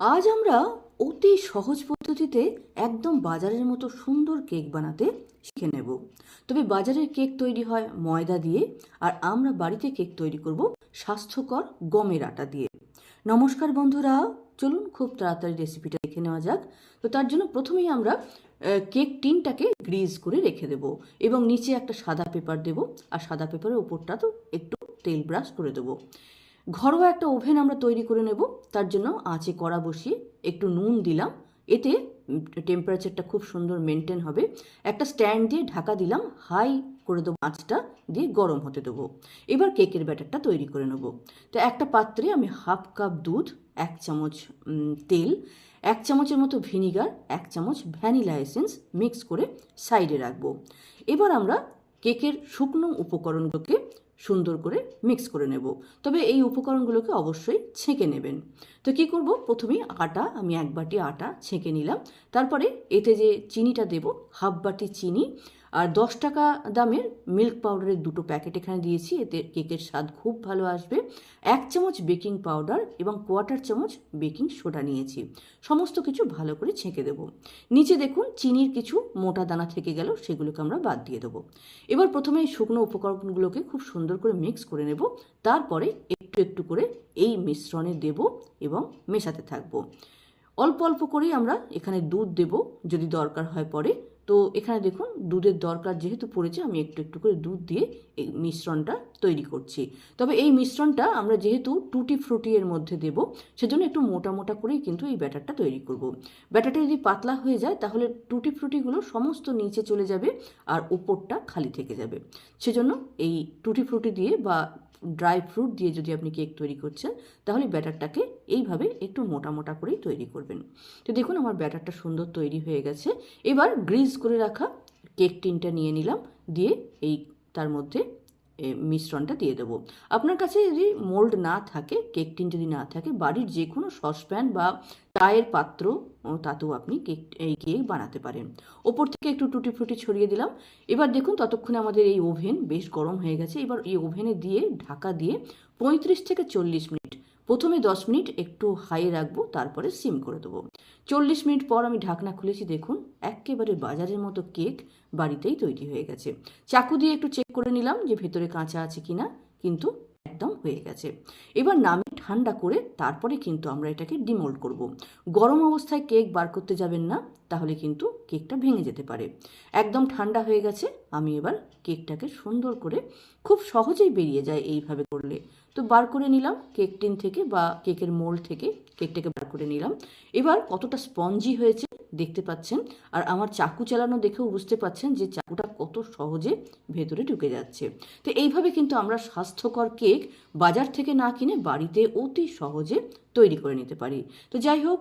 আজ আমরা অতি সহজ পদ্ধতিতে একদম বাজারের মতো সুন্দর কেক বানাতে শিখে নেব। তবে বাজারের কেক তৈরি হয় ময়দা দিয়ে, আর আমরা বাড়িতে কেক তৈরি করব স্বাস্থ্যকর গমের আটা দিয়ে। নমস্কার বন্ধুরা, চলুন খুব তাড়াতাড়ি রেসিপিটা দেখে নেওয়া যাক। তো তার জন্য প্রথমেই আমরা কেক টিনটাকে গ্রিজ করে রেখে দেব এবং নিচে একটা সাদা পেপার দেব, আর সাদা পেপারের ওপরটা তো একটু তেল ব্রাশ করে দেবো। ঘরোয়া একটা ওভেন আমরা তৈরি করে নেব, তার জন্য আঁচে কড়া বসিয়ে একটু নুন দিলাম। এতে টেম্পারেচারটা খুব সুন্দর মেনটেন হবে। একটা স্ট্যান্ড দিয়ে ঢাকা দিলাম হাই করে দেবো, আঁচটা দিয়ে গরম হতে দেবো। এবার কেকের ব্যাটারটা তৈরি করে নেব। তো একটা পাত্রে আমি হাফ কাপ দুধ, এক চামচ তেল, এক চামচের মতো ভিনিগার এক চামচ ভ্যানিলা এসেন্স মিক্স করে সাইডে রাখব। এবার আমরা কেকের শুকনো উপকরণগুলোকে সুন্দর করে মিক্স করে নেব। তবে এই উপকরণগুলোকে অবশ্যই ছেঁকে নেবেন। তো কি করব? প্রথমেই আটা, আমি এক বাটি আটা ছেঁকে নিলাম। তারপরে এতে যে চিনিটা দেব, হাফ বাটি চিনি আর দশ টাকা দামের মিল্ক পাউডারের দুটো প্যাকেট এখানে দিয়েছি। এতে কেকের স্বাদ খুব ভালো আসবে। এক চামচ বেকিং পাউডার এবং কোয়ার্টার চামচ বেকিং সোডা নিয়েছি। সমস্ত কিছু ভালো করে ছেঁকে দেবো। নিচে দেখুন চিনির কিছু মোটা দানা থেকে গেল, সেগুলোকে আমরা বাদ দিয়ে দেবো। এবার প্রথমে এই শুকনো উপকরণগুলোকে খুব সুন্দর করে মিক্স করে নেব। তারপরে একটু একটু করে এই মিশ্রণে দেব এবং মেশাতে থাকব। অল্প অল্প করেই আমরা এখানে দুধ দেব যদি দরকার হয় পরে। তো এখানে দেখুন, দুধের দরকার যেহেতু পড়েছে, আমি একটু একটু করে দুধ দিয়ে এই মিশ্রণটা তৈরি করছি। তবে এই মিশ্রণটা আমরা যেহেতু টুটি ফ্রুটি এর মধ্যে দেব, সেজন্য একটু মোটা মোটা করেই কিন্তু এই ব্যাটারটা তৈরি করব। ব্যাটারটা যদি পাতলা হয়ে যায়, তাহলে টুটি ফ্রুটিগুলো সমস্ত নিচে চলে যাবে আর উপরটা খালি থেকে যাবে। সেজন্য এই টুটি ফ্রুটি দিয়ে বা ড্রাই ফ্রুট দিয়ে যদি আপনি কেক তৈরি করছেন, তাহলে ব্যাটারটাকে এইভাবে একটু মোটা মোটা করেই তৈরি করবেন। তো দেখুন আমার ব্যাটারটা সুন্দর তৈরি হয়ে গেছে। এবার গ্রিজ করে রাখা কেক টিনটা নিয়ে নিলাম, দিয়ে এই তার মধ্যে মিশ্রণটা দিয়ে দেবো। আপনার কাছে যদি মোল্ড না থাকে কেক টিন যদি না থাকে, বাড়ির যে কোনো সসপ্যান বা চায়ের পাত্র তাতেও আপনি কেক এই কেক বানাতে পারেন। ওপর থেকে একটু টুটি ফ্রুটি ছড়িয়ে দিলাম। এবার দেখুন ততক্ষণে আমাদের এই ওভেন বেশ গরম হয়ে গেছে। এবার এই ওভেনে দিয়ে, ঢাকা দিয়ে পঁয়ত্রিশ থেকে চল্লিশ মিনিট প্রথমে দশ মিনিট একটু হাই রাখব, তারপরে সিম করে দেবো। চল্লিশ মিনিট পর আমি ঢাকনা খুলেছি, দেখুন একেবারে বাজারের মতো কেক বাড়িতেই তৈরি হয়ে গেছে। চাকু দিয়ে একটু চেক করে নিলাম যে ভেতরে কাঁচা আছে কিনা, কিন্তু একদম হয়ে গেছে। এবার নামে ঠান্ডা করে তারপরে কিন্তু আমরা এটাকে ডিমোল্ড করব। গরম অবস্থায় কেক বার করতে যাবেন না তাহলে কিন্তু কেকটা ভেঙে যেতে পারে। একদম ঠান্ডা হয়ে গেছে, আমি এবার কেকটাকে সুন্দর করে খুব সহজেই বেরিয়ে যায় এইভাবে করলে। তো বার করে নিলাম কেক টিন থেকে বা কেকের মোল্ড থেকে, কেকটাকে বার করে নিলাম। এবার কতটা স্পঞ্জি হয়েছে দেখতে পাচ্ছেন, আর আমার চাকু চালানো দেখেও বুঝতে পাচ্ছেন যে চাকুটা কত সহজে ভেতরে ঢুকে যাচ্ছে। তো এইভাবে কিন্তু আমরা স্বাস্থ্যকর কেক বাজার থেকে না কিনে বাড়িতে অতি সহজে তৈরি করে নিতে পারি। তো যাই হোক,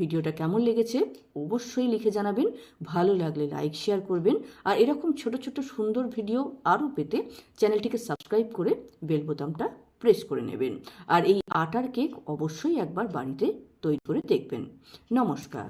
ভিডিওটা কেমন লেগেছে অবশ্যই লিখে জানাবেন, ভালো লাগলে লাইক, শেয়ার করবেন, আর এরকম ছোট ছোট, সুন্দর ভিডিও আরও পেতে চ্যানেলটিকে সাবস্ক্রাইব করে বেল বোতামটা প্রেস করে নেবেন। আর এই আটার কেক অবশ্যই একবার বাড়িতে তৈরি করে দেখবেন। নমস্কার।